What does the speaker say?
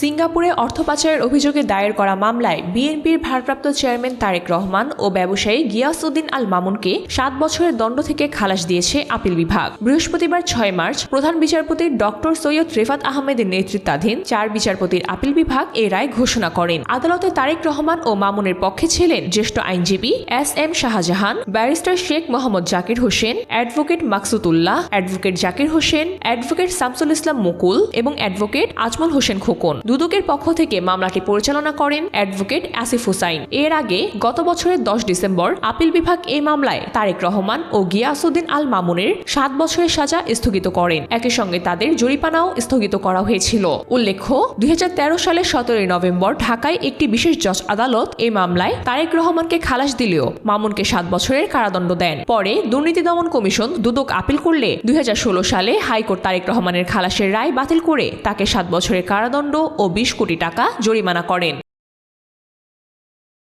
সিঙ্গাপুরে অর্থ পাচারের অভিযোগে দায়ের করা মামলায় বিএনপির ভারপ্রাপ্ত চেয়ারম্যান তারেক রহমান ও ব্যবসায়ী গিয়াসউদ্দিন আল মামুনকে সাত বছরের দণ্ড থেকে খালাস দিয়েছে আপিল বিভাগ। বৃহস্পতিবার ছয় মার্চ প্রধান বিচারপতি ডক্টর সৈয়দ রেফাত আহমেদের নেতৃত্বাধীন চার বিচারপতির আপিল বিভাগ এ রায় ঘোষণা করেন। আদালতে তারেক রহমান ও মামুনের পক্ষে ছিলেন জ্যেষ্ঠ আইনজীবী S M Shahjahan, barrister Sheikh Mohammad Zakir Hossain, advocate Maksudullah, advocate Zakir Hossain, advocate Shamsul Islam Mukul এবং অ্যাডভোকেট আজমল হোসেন খোকন। দুদকের পক্ষ থেকে মামলাটি পরিচালনা করেন অ্যাডভোকেট আসিফ হুসাইন। এর আগে গত বছরের দশ ডিসেম্বর আপিল বিভাগ এই মামলায় তারেক রহমান ও গিয়াসউদ্দিন আল মামুনের সাত বছরের সাজা স্থগিত করেন। একই সঙ্গে তাদের জরিপানাও স্থগিত করা হয়েছিল। উল্লেখ্য, দুই সালের সতেরোই নভেম্বর ঢাকায় একটি বিশেষ জজ আদালত এই মামলায় তারেক রহমানকে খালাস দিলেও মামুনকে সাত বছরের কারাদণ্ড দেন। পরে দুর্নীতি দমন কমিশন দুদক আপিল করলে দুই হাজার ষোলো সালে হাইকোর্ট তারেক রহমানের খালাসের রায় বাতিল করে তাকে সাত বছরের কারাদণ্ড ও বিশ কোটি টাকা জরিমানা করেন।